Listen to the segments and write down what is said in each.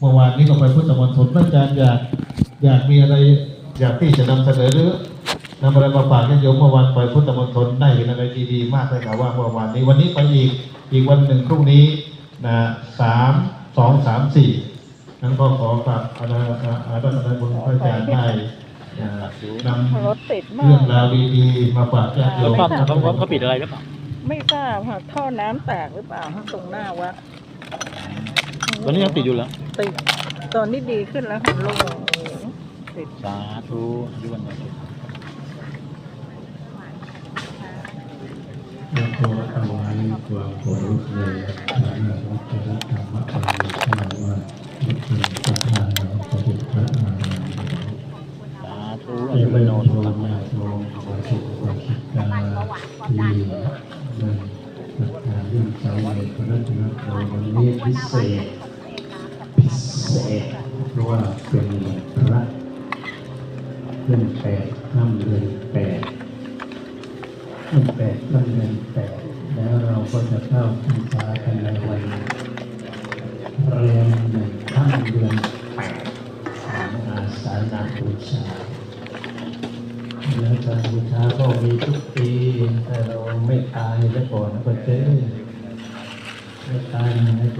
เมื่อวานนี้ก็ไปพุทธมณฑลพระอาจารย์อยากอยากมีอะไรอยากที่จะนำเสนอหรือนำอะไรมาฝากญาติโยมเมื่อวานไปพุทธมณฑลได้เห็นอะไรดีๆมากเลยครับว่าเมื่อวานนี้วันนี้ไปอีกอีกวันหนึ่งพรุ่งนี้นะสามสองสามสี่นั้นก็ขอฝากอาณาอาณาอาณาบุญพระอาจารย์ได้อ่านำรถติดมาเรื่อกงราวดีๆมาฝากญาติโยมเขาเขาเขาเขาปิดอะไรหรือเปล่าไม่ทราบค่ะท่อน้ำแตกหรือเปล่าตรงหน้าวัด ตอนนี้ยังติดอยู่เหรอติดตอนนี้ดีขึ้นแล้วค่ะโล่งติดสาธุอายุวันยืนและตัวเอาไว้ตัวโครุเลยพระนวัตร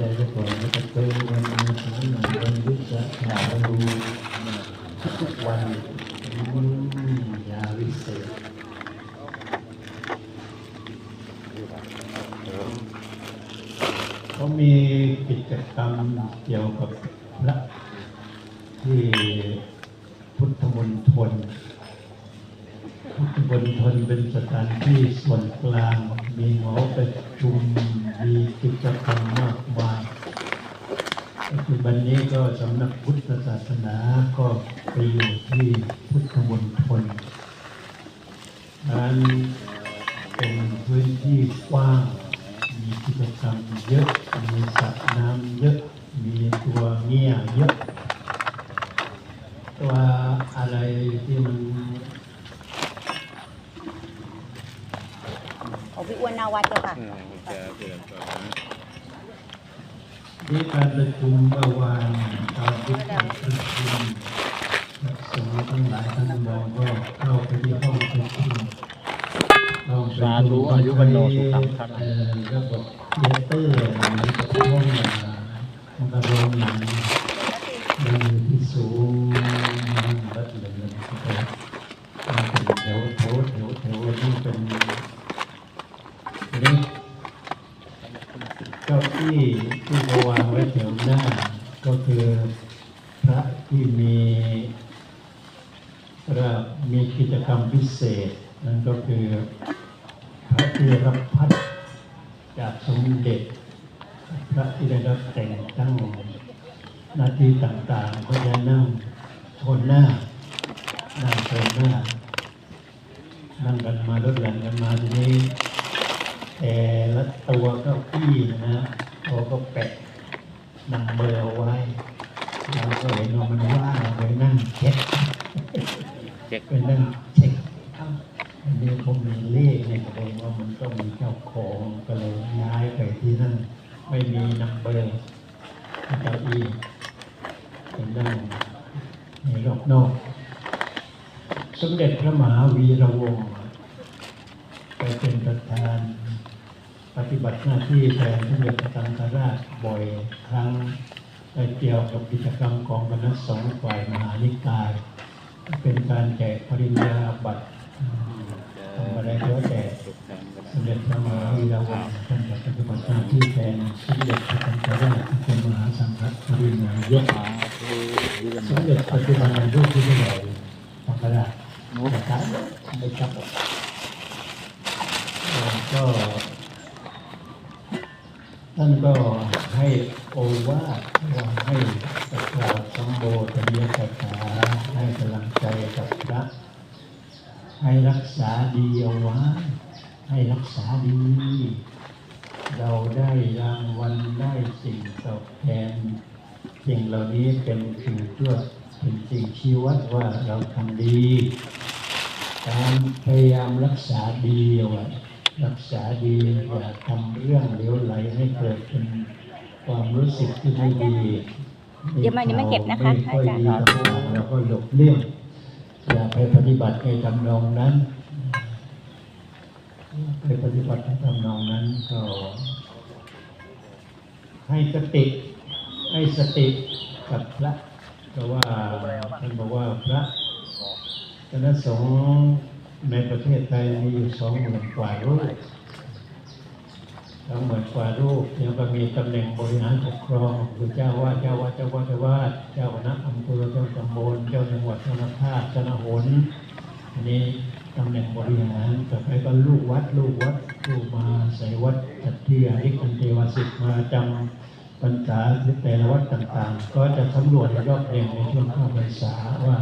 ใจก็ก่อนแล้วก็เป็นวันมาสามหนึ่งวันวิสาขาดูทุกวันอืมยาวิเศษเขามีกิจกรรมเกี่ยวกับพระที่พุทธมณฑลพุทธมณฑลเป็นสถานที่ส่วนกลางมีหอประชุม มีกิจกรรมมากมายปัจจุบันนี้ก็สำนักพุทธศาสนาก็ไปอยู่ที่พุทธมณฑลนั้นเป็นพื้นที่กว้าง มีกิจกรรมเยอะ มีสระน้ำเยอะ มีตัวเงี้ยเยอะ เก้าอี้ที่มาวางไว้แถวหน้า ก็คือพระที่มีระมีกิจกรรมพิเศษ นั่นก็คือพระที่รับพัดจากสมเด็จ พระที่ได้รับแต่งตั้งหน้าที่ต่างๆก็จะนั่งชนหน้านั่งชนหน้านั่งกันมาลดหลั่นกันมาทีนี้ แต่ละตัวเก้าอี้นะเขาก็แปะนังเบอร์เอาไว้เราก็เห็นว่ามันว่างเราไปนั่งเช็คเช็คไปนั่งเช็คเอ้าอันนี้คงมีเลขเนี่ยแสดงว่ามันต้องมีเจ้าของก็เลยย้ายไปที่นั่นไม่มีนังเบอร์เก้าอี้ไปนั่งในรอบนอกสมเด็จพระมหาวีระวงศ์ไปเป็นประธาน ปฏิบัติหน้าที่แทนสมเด็จพระสังฆราชบ่อยครั้งไปเกี่ยวกับกิจกรรมของคณะสงฆ์ฝ่ายมหานิกาย เป็นการแจกปริญญาบัตรทำอะไรก็แต่สมเด็จพระมหาวีระวงศ์ท่านปฏิบัติหน้าที่แทนสมเด็จพระสังฆราชที่เป็นมหาสังฆปริญญายกสาธุอายุวันสมเด็จปัจจุบันอายุที่เท่าไหร่สังฆราชนะครับไม่จับก็ ท่านก็ให้โอวาทว่าให้กล่าวสัมโบธเนียกถาให้กำลังใจกับพระ ให้รักษาดีเอาไว้ให้รักษาดี เราได้รางวัลได้สิ่งตอบแทนสิ่งเหล่านี้เป็นสิ่งตัวเป็นสิ่งชี้วัดว่าเราทำดี การพยายามรักษาดีเอาไว้ รักษาดีอย่าทำเรื่องเหลวไหลให้เกิดเป็นความรู้สึกที่ไม่ดีเดี๋ยวมันยังไม่เก็บนะคะไม่ค่อยอาจารย์ดีกับเราแล้วก็หลบเลี่ยงอย่าไปปฏิบัติในทำนองนั้นไปปฏิบัติในทำนองนั้นก็ให้สติให้สติกับพระเพราะว่าท่านบอกว่าพระคณะสงฆ์ ในประเทศไทยมีอยู่สองหมื่นกว่ารูปสองหมื่นกว่ารูปยังก็มีตำแหน่งบริหารปกครองคือเจ้าวาดเจ้าวาดเจ้าวาดเจ้าวาดเจ้าคณะอำเภอเจ้าตำบลเจ้าจังหวัดเจ้าภาคเจ้าหนอันนี้ตำแหน่งบริหารต่อไปก็ลูกวัดลูกวัดลูกมาใส่วัดจัดเทียริกันเทวสิทธิ์มาจำพรรษาหรือแต่ละวัดต่างๆ ก็จะสำรวจรอบเองในช่วงข้าพรรษาว่า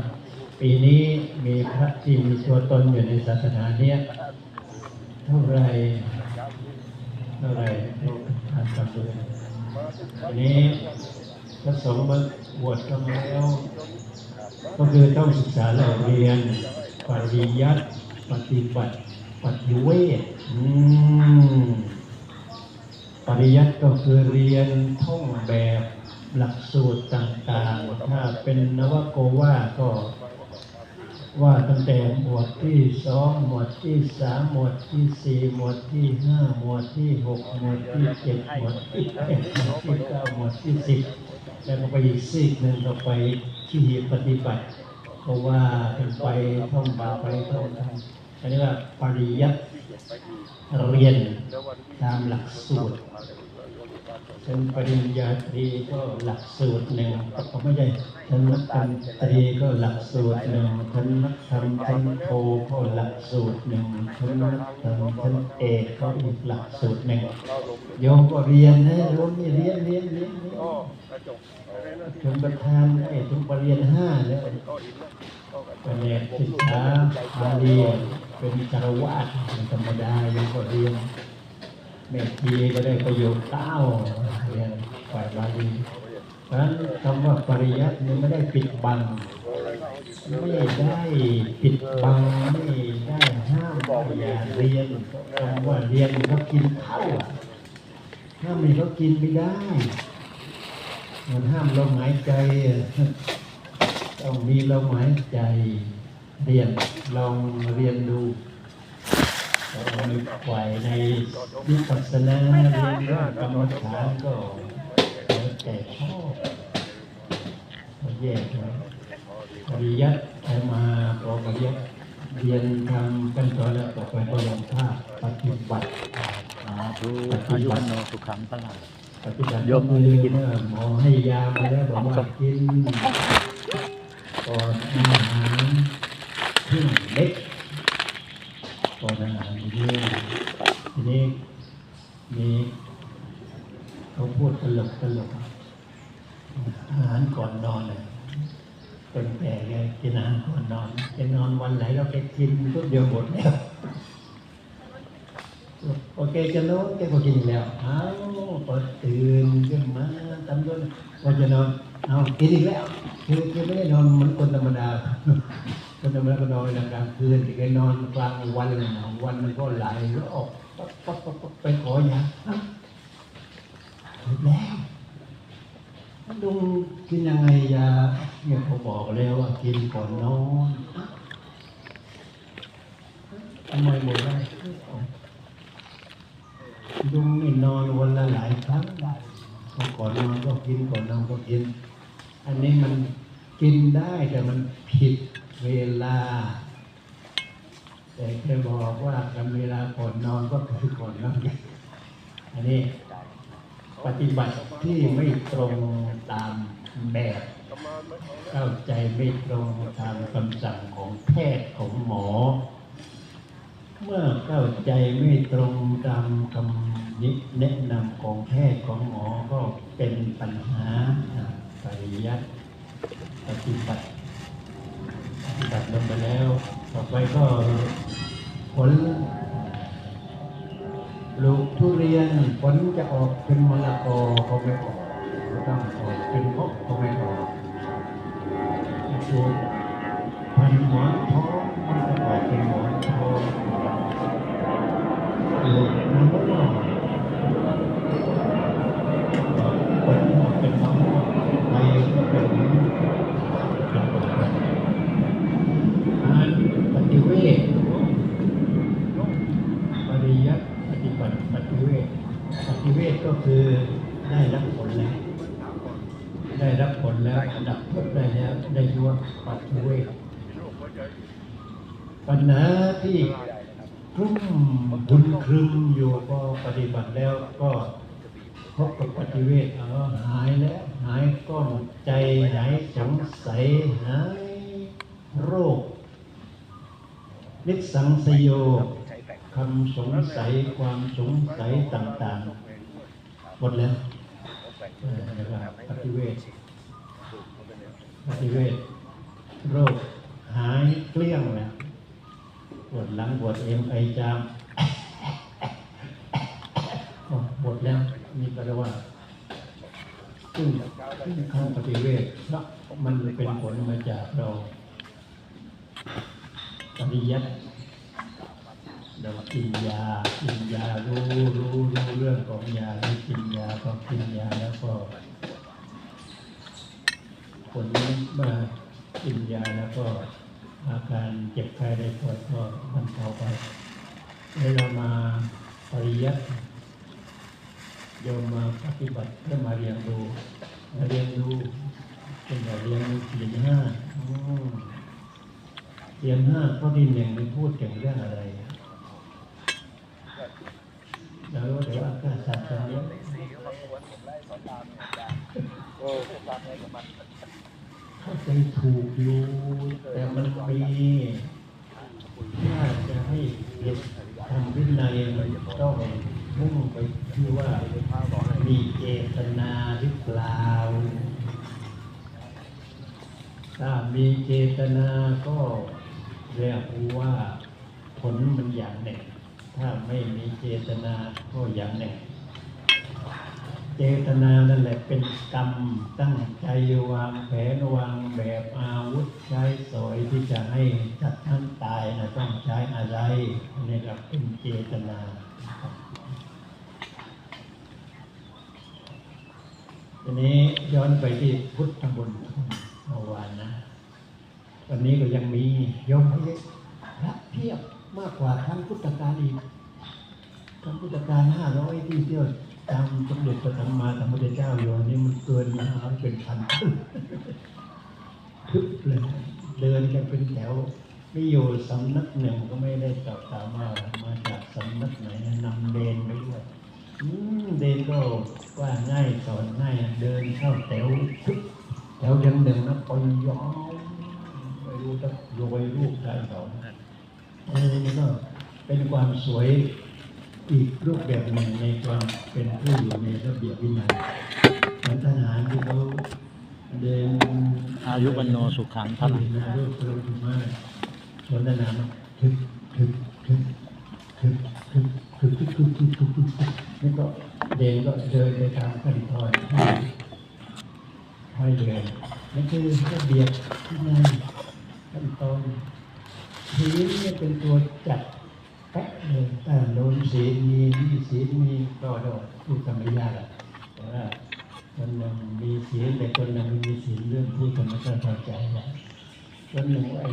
ปีนี้มีพระที่มีตัวตนอยู่ในศาสนาเนี้ยเท่าไรเท่าไรเราทานกันดูทีนี้พระสงฆ์มาบวชกันมาแล้วก็คือต้องศึกษาเราเรียนปริยัติปฏิบัติปฏิเวทอืมปริยัติก็คือเรียนท่องแบบหลักสูตรต่างๆ ถ้าเป็นนวโกว่าก็ ว่าตั้งแต่หมวดที่สองหมวดที่สามหมวดที่สี่หมวดที่ห้าหมวดที่หกหมวดที่เจ็ดหมวดที่แปดหมวดที่เก้าหมวดที่สิบแล้วก็ไปอีกซีกหนึ่งก็ไปที่ปฏิบัติก็ว่าเป็นไปท่องบาไปท่องทำอันนี้ว่าปริยัติเรียนตามหลักสูตร เป็นปริญญาตรีก็หลักสูตรหนึ่งก็ไม่ใช่ชั้นนักธรรมตรีก็หลักสูตรหนึ่งชั้นนักธรรมชั้นโทก็หลักสูตรหนึ่งชั้นนักธรรมชั้นเอกก็อีกหลักสูตรหนึ่งโยมก็เรียนนะโยมนี่เรียนเรียนเรียนเรียนถึงประธานไอ้ถึงปรริญญาห้าแล้วเป็นเอกศึกษาบาลีเป็นจารวาสธรรมดาโยมก็เรียน เมธีก็ได้ประโยชน์เก้าเรียนฝ่ายบาลีเพราะฉะนั้นคำว่าปริยัตินี่ไม่ได้ปิดบัง ไม่ได้ปิดบังไม่ได้ห้ามว่าอย่าเรียนคำว่าเรียนเขากินเข้าห้ามไม่เขากินไม่ได้ มันห้ามลมหายใจต้องมีลมหายใจเรียนลองเรียนดู เรามีฝ่ายในวิปัสสนาเรียนเรื่องกรรมฐานก็แล้วแต่ชอบแยกไว้ปริยัติใช้มาพอปริยัติเรียนทำขั้นตอนแล้วต่อไปก็ลงภาคปฏิบัติสาธุอายุวันโนสุขังพลังปฏิบัติยกมือกินหมอให้ยามาแล้วบอกว่ากินก่อนอาหารครึ่งเล็ก ก่อนอาหารเยอะทีนี้มีเขาพูดตลกตลกอาหารก่อนนอนเลยคนแก่แกกินอาหารก่อนนอนแกนอนวันไหนเราแกกินทุกเดียวหมดแล้วโอเคจะนอนแกก็กินแล้วอ้าวพอตื่นขึ้นมาตำรวจว่าจะนอนเอากินอีกแล้วคือคือไม่ได้นอนเหมือนคนธรรมดา คนธรรมดาก็นอนกลางคืนแกนอนกลางวันเลยนะวันมันก็ไหลแล้วออกไปขอยาอ้าวถูกแล้วลุงกินยังไงยาเนี่ยเขาบอกแล้วว่ากินก่อนนอนทำไมบอกได้ลุงนี่นอนวันละหลายครั้งก็ก่อนนอนก็กินก่อนนอนก็กิน อันนี้มันกินได้แต่มันผิด เวลา แต่แค่บอกว่ากันเวลาก่อนนอนก็คือก่อนนอนอันนี้ปฏิบัติที่ไม่ตรงตามแบบเข้าใจไม่ตรงตามคำสั่งของแพทย์ของหมอ เมื่อเข้าใจไม่ตรงตามคำนิแนะนำของแพทย์ของหมอก็เป็นปัญหาอ่าปริยัติปฏิบัติ ปฏิบัติลงไปแล้ว ต่อไปก็ผลลูกทุเรียนผลจะออกเป็นมะละกอก็ไม่ออกต้องออกเป็นพกก็ไม่ออก ก็คือได้รับผลแล้ว ได้รับผลแล้วอันดับทุกได้แล้วได้ยวปัจจุเวปัญหาที่คลุ้มบุญครึมอยู่ก็ปฏิบัติแล้วก็พบกับปฏิเวทเอาหายแล้วหายก็หมดใจหายสงสัยหายโรคนิสังสยโยคำสงสัยความสงสัยต่าง ๆ หมดแล้วปฏิเวทปฏิเวทโรคหายเกลี้ยงแล้วปวดหลังปวดเอวไอจามหมดแล้วมีแปลว่าซึ่งซึ่งคำปฏิเวทเพราะมันเป็นผลมาจากเราปริยัติ เรากินยากินยารู้รู้รู้เรื่องของยาไม่กินยาพอกินยาแล้วก็ผลเมื่อกินยาแล้วก็อาการเจ็บไข้ได้ปวยก็บรรเทาไปแล้วเรามาปริยัติโยมมาปฏิบัติเพื่อมาเรียนรู้มาเรียนรู้เป็นแบบเรียนรู้สี่ห้าเรียนห้าข้อที่หนึ่งมันพูดถึงเรื่องอะไร แล้วเดี๋ยวอากาศสัตว์ตรงนี้เข้าใจถูกอยู่แต่มันมีถ้าจะให้เด็กทำวินัยมันต้องมุ่งไปที่ว่ามีเจตนาหรือเปล่า ถ้ามีเจตนาก็เรียกว่าผลมันอย่างหนึ่ง ถ้าไม่มีเจตนาก็อย่างหนึ่ง เจตนานั่นแหละเป็นกรรมตั้งใจวางแผนวางแบบอาวุธใช้สอยที่จะให้จัดท่านตายนะต้องใช้อะไรนี่ครับเป็นเจตนาทีนี้ย้อนไปที่พุทธบุญเมื่อวานนะ วันนี้ก็ยังมียมพระเพียบ มากกว่าครั้งพุทธกาลอีกครั้งพุทธกาลห้าร้อยที่เที่ยวตามสมเด็จพระสัมมาสัมพุทธเจ้าอยู่อันนี้มันเกินมาเป็นพันทึบเลยเดินกันเป็นแถวไม่อยู่สำนักหนึ่งก็ไม่ได้สอบถามว่ามาจากสำนักไหนนำเดนไปด้วยอืมเดนก็ว่าง่ายสอนง่ายเดินเข้าแถวทึบแถวยังหนึ่งนะปนยาวไม่รู้จะรวยรูปได้สอง ออนี่ก็เป็นความสวยอีกรูปแบบหนึ่งในความเป็นผู้อยู่ในระเบียบวินัยเหมือนทหารที่เขาเดินอายุวันโนสุขังพพระลังนะรูปพระธรรมะสนทนาทึกทึกทึกทึกทึกทึกทึกทึกทึกทึกทึกนี่ก็เดินก็เดินไปตามขั้นตอนให้เดินนั่นคือระเบียบที่ในขั้นตอน ทีนี้เนี่ยเป็นตัวจัดแป๊ะเลยแต่โน้นศีลมีนี่ศีลมีก็โดดพูดกันไม่ยากอะแต่ว่าคนหนึ่งมีศีลแต่คนหนึ่งไม่มีศีลเรื่องที่คนไม่เข้าใจแหละคนหนึ่งว่า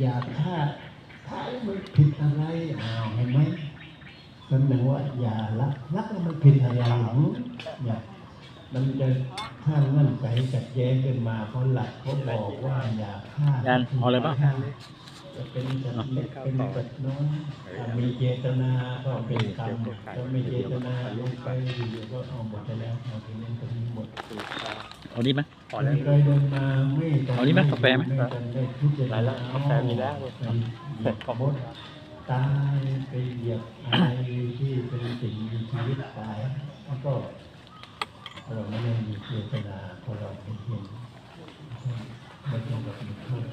อยากฆ่าฆ่าแล้วมันผิดอะไรอ้าวเห็นไหมคนหนึ่งว่าอย่ารักรักแล้วมันผิดอะไรหรอเนี่ยมันจะถ้าเงื่อนไขจัดแย้งขึ้นมาเพราะหลักเขาบอกว่าอย่าฆ่ายันเอาอะไรบ้าง จะเป็นสัตว์เล็กเป็นสัตว์น้อยถ้ามีเจตนาก็เป็นกรรมถ้าไม่เจตนาลงไปอยู่ก็เอาหมดไปแล้วเอาไปเล่นตรงนี้หมดเอานี้ไหมมีใครเดินมาไม่เอานี่ไหมกาแฟไหมไม่ทันได้พิจารณากาแฟมีแล้วไปเหยียบมดตายไปเหยียบอะไรที่เป็นสิ่งมีชีวิตตายแล้วก็เราไม่ได้มีเจตนาพอเราไม่เห็นไม่ต้องแบบมีโทษ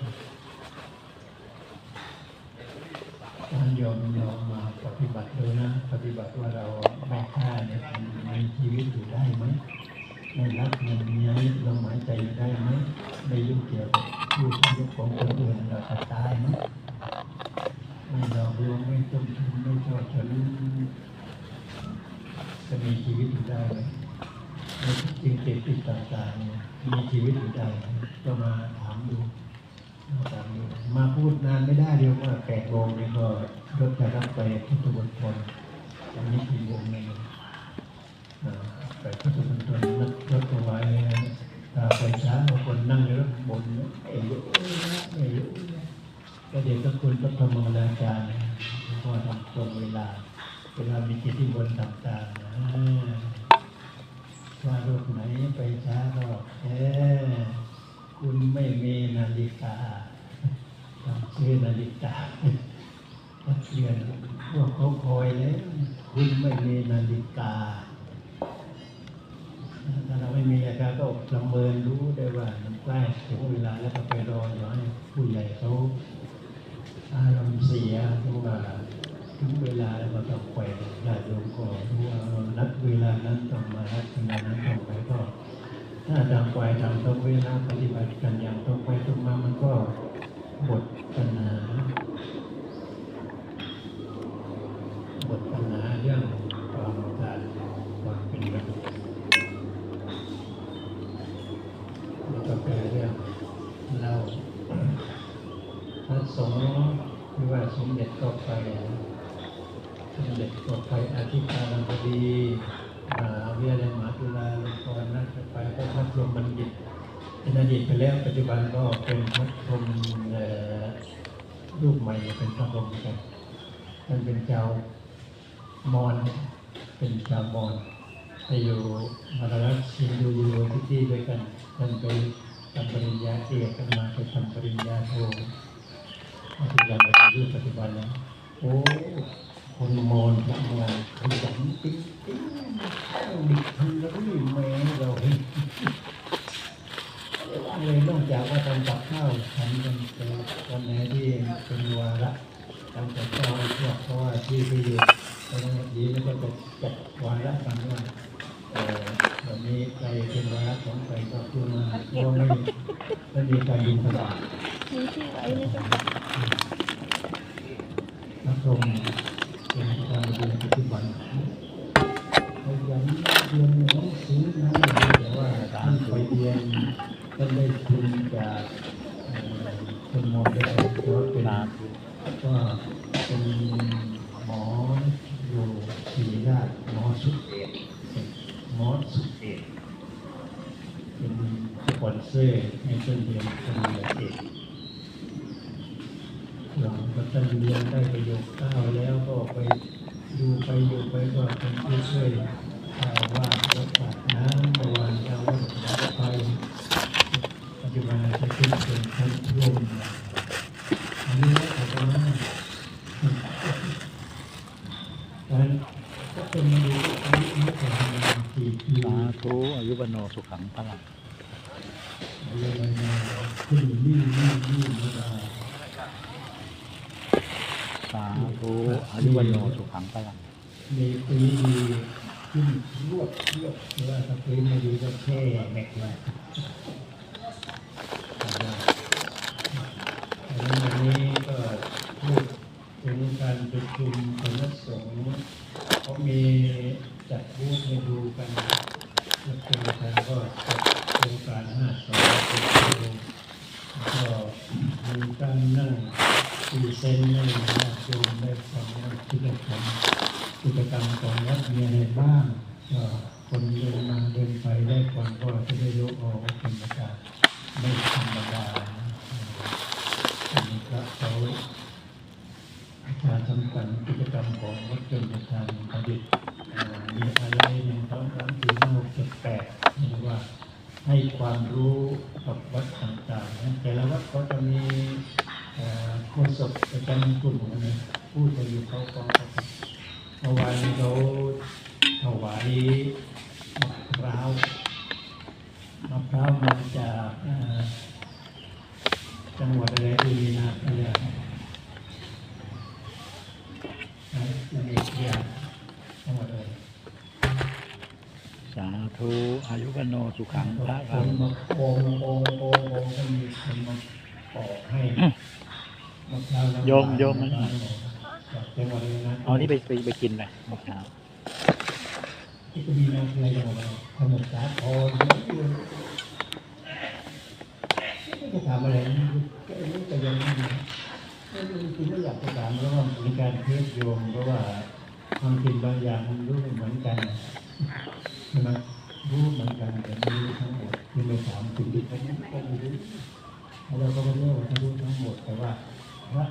การยอมยอมมาปฏิบัติเลยนะ ปฏิบัติว่าเราไม่ฆ่าเนี่ยมีชีวิตอยู่ได้ไหมไม่รักเงินมียนี่เราหมายใจได้ไหมไม่ยุ่งเกี่ยวกับผู้ชีวิตของคนอื่นเราจะตายไหมไม่หลอกลวงไม่ต้มทุนไม่ทอดฉนจะมีชีวิตอยู่ได้ไหมในทุกสิ่งเสพติดต่างๆมีชีวิตอยู่ได้ก็มาถามดู มาพูดนานไม่ได้เดียวว่าแปดโมงนี่ก็รถจะรับไปพุทธบุตรคนอันนี้กี่โมงเนี่ไปพุทธมณฑลนัดรถเอาไว้ตาไปฉนั่งแล้วบนไม่รู้นะไม่รู้นะก็เดี๋ยวก็คุณก็ทำมรอาจารย์ก็ทำตรงเวลา เวลามีกิจที่บนต่างๆนะว่าโรคไหนไปช้าก็แค่คุณไม่มีนา ฬิกาต้งซื้อนาฬิกานักเรียนพวกเขาคอยแล้วคุณไม่มีนาฬิกาถ้าเราไม่มีอาฬิกาก็ประเมินรู้ได้ว่ามันใกล้ถึงเวลาแล้วก็ไปรออยู่ให้ผู้ใหญ่เขาอารมณ์เสียถึงว่าถึงเวลาแล้วก็ต้องไปญาติโยมก็รู้ว่ารานัดเวลานั้นต้องมานัดเวลานั้นต้องไปก็ ถ้าทำไปทำตรงเวลาปฏิบัติกันอย่างตรงไปตรงมามันก็หมดปัญหาหมดปัญหาเรื่องความการความเป็นระเบียบแล้วก็เป็นเรื่องเล่าพระสงฆ์หรือว่าสมเด็จก็ไปสมเด็จก็ไปอธิการบดี วิทยาลัยมหาจุฬาลงกรณราชไปพระพัทรมบัณฑิตเป็นอดีตไปแล้วปัจจุบันก็เป็นพระพรหมรูปใหม่เป็นพระพรหมกันท่านเป็นเจ้ามอญเป็นชาวมอญไปอยู่มาลัยชินดูยูนิตี้ด้วยกันท่านไปทำปริญญาเอกกันมาไปทำปริญญาโทปัจจุบันมาอยู่ปัจจุบันแล้วโอ้คนมอญทำงานขยันปิ๊งปิ๊ง ดิบทำแล้วนี่แม่เราเลยนอกจากว่าทำกับข้าวทำกันเป็นวันไหนที่เป็นวาระทำกับข้าวพวกเพราะว่าที่ไปอยู่ตอนนี้แล้วก็จะจัดวาระกันว่าเอ่อวันนี้ใครเป็นวาระของใครก็คือมาเพราะไม่ไม่มีการบินตลาดมีที่ไว้นี่ก็นักลงเป็นการเรียนปัจจุบันพยายามเรี ยนหนังสือนะแต่ว่าท่านไปเรียนท่านได้ทุนจากเอ่อคนมอได้เพราะเป็นก็เป็นหมออยู่ศรีราชหมอสุเอกหมอสุเอกเป็นสปอนเซอร์ให้ต้นเรียนปริญญาเอกหลังจากต้นเรียนได้ประโยคเก้าแล้วก็ไปดูไปอยู่ไปก็เป็นผู้ช่วย ว่าวัดปากน้ำประวันจ้าวัดปากไปปัจจุบันจะขึ้นเป็นท่านร่วมอันนี้ก็จะมาการก็เป็นอายุนี้ของสี่ปีสาธุอายุวันโนสุขังพลังเรียนมาขึ้นนี่นี่นี่มาได้สาธุอายุวันโนสุขังพลังมีปีดีขึ้นรวดรวดหรือว่าถ้าปี ไม่ดีก็แค่แม็กไว้อันนี้วันนี้ก็พูดถึงการประชุมคณะสงฆ์เขามีจัดบูธให้ดูกันแล้วเป็นการก็จัดโครงการห้าสองเป็นโครงก็มีการนั่งตีเซนนั่งญาติโยมได้ฟังว่ากิจกรรม กิจกรรมของวัดมีอะไรบ้างก็คนเดินมาเดินไปได้ฟังก็จะได้รู้ออกว่าเป็นประการไม่ธรรมดานะอันนี้ก็เขาอาจารย์สำคัญกิจกรรมของวัดจนประธานประดิษฐ์อ่ามีอะไรหนึ่งสองสามสี่ห้าหกเจ็ดแปดเรียกว่า ให้ความรู้กับวัดต่างๆแต่ละวัดก็จะมีเอ่อโฆษกประจำกลุ่มนะพูดไปอยู่เขากองเขาเมื่อวานเขาถวายมะพร้าวมะพร้าวมาจากจังหวัดอะไรดีนะอะไรนะอินโดนีเซียจังหวัดอะไร สา ธุอายุวันโนสุขังพพระลังมาโองโองโองโองก็มีคนมาปอกให้มะพร้าวน้ำโยมโยมมันจากจังหวัดอะไรนะเอานี่ไปไปไปกินเลยเมื่อเช้าที่ก็มีน้ำอะไรอย่างเงี้ยสมุทรสาครเยอะอยู่ไม่จะถามอะไรนี่ก็ไอ้นี่ก็ยังไม่มีไม่รู้จริงๆไม่อยากจะถามเพราะว่ามีการเทสโยมเพราะว่าความจริงบางอย่างมันรู้ไม่เหมือนกันใช่ไหม รู้เหมือนกันแต่ไม่รู้ทั้งหมดที่ไม่ถามคุณดิเขาก็ไม่รู้เราก็ไม่รู้ว่าเขารู้ทั้งหมดแต่ว่าพระ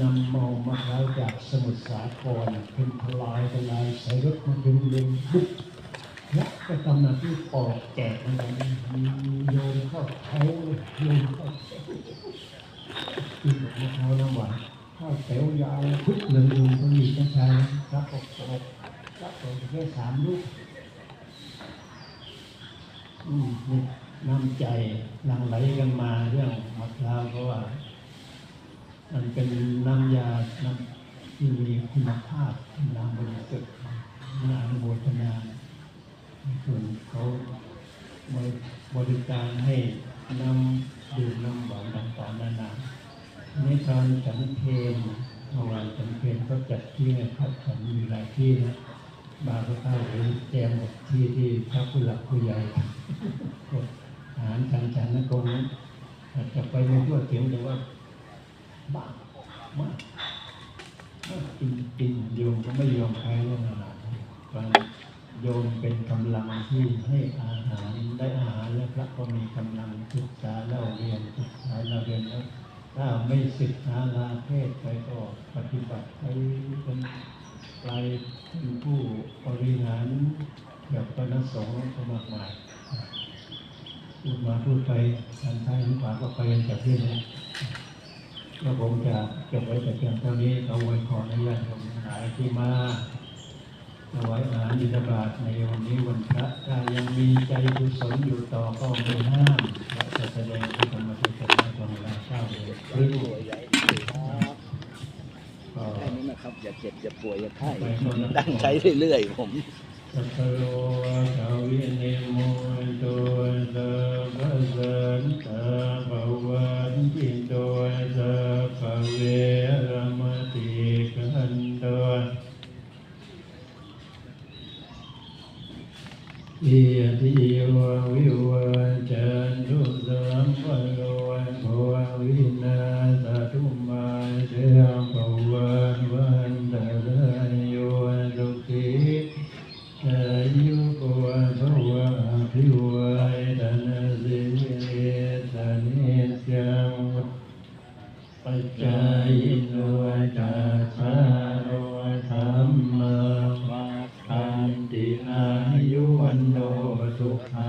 นำเมามะพร้าวจากสมุทรสาครเป็นทลายทลายใส่รถมาเป็นเรืองบุกและก็ทำหน้าที่ปอกแกะอะไรนี่มีโยนเข้าแถวโยนเข้าแถวกินกับมะพร้าน้ำหวานข้าวแถวยาวพุดเลยดูก็มีกระชายรับออกออกรับออกแค่สามลูก อืม นี่น้ำใจหลั่งไหลกันมาเรื่องมะพร้าวเพราะว่า มันเป็นน้ำยาน้ำที่มีคุณภาพน้ำบริสุทธิ์น่าอนุโมทนาส่วนเขาบริการให้น้ำดื่มน้ำหวานต่างๆนานาในตอนฉันเพลเมื่อวานฉันเพลก็จัดที่ให้พักฉันมีหลายที่นะ บางก็เข้าไปแจมกับที่ที่พระผู้หลักผู้ใหญ่อาหารทางฉันนะคงจะไปไม่ทั่วถึงแต่ว่าบ้ามากมากกินกินโยมก็ไม่ยอมใครเรื่องอาหารบางโยมเป็นกำลังที่ให้อาหารได้อาหารแล้วพระก็มีกำลังศึกษาเล่าเรียนศึกษาเล่าเรียนแล้วถ้าไม่ศึกษาลาเพศไปก็ปฏิบัติไปเป็น ไปเป็นผู้บริหารแบบคณะสงฆ์ก็มากมายพูดมาพูดไปทางท้ายทั้งขวาก็ไปกันจากที่นี้ก็ผมจะจบไว้แต่เพียงเท่านี้เอาไว้ขออนุญาตผมหลายที่มาถวายอาหารบิณฑบาตในวันนี้วันพระถ้ายังมีใจกุศลอยู่ต่อก็ไม่ห้ามเราจะแสดงพระธรรมเทศนาตอนเวลาเช้าเลยครึ่งก็ แค่นี้นะครับ อย่าเจ็บอย่าป่วยอย่าไข้ไปโน่นนะตั้งใจเรื่อยๆผมสัพพโลกาวินิโมโตสัพพสันตาภวันติโตสัพพเวรมติกันตนอิยติวะวิวัจ Uh,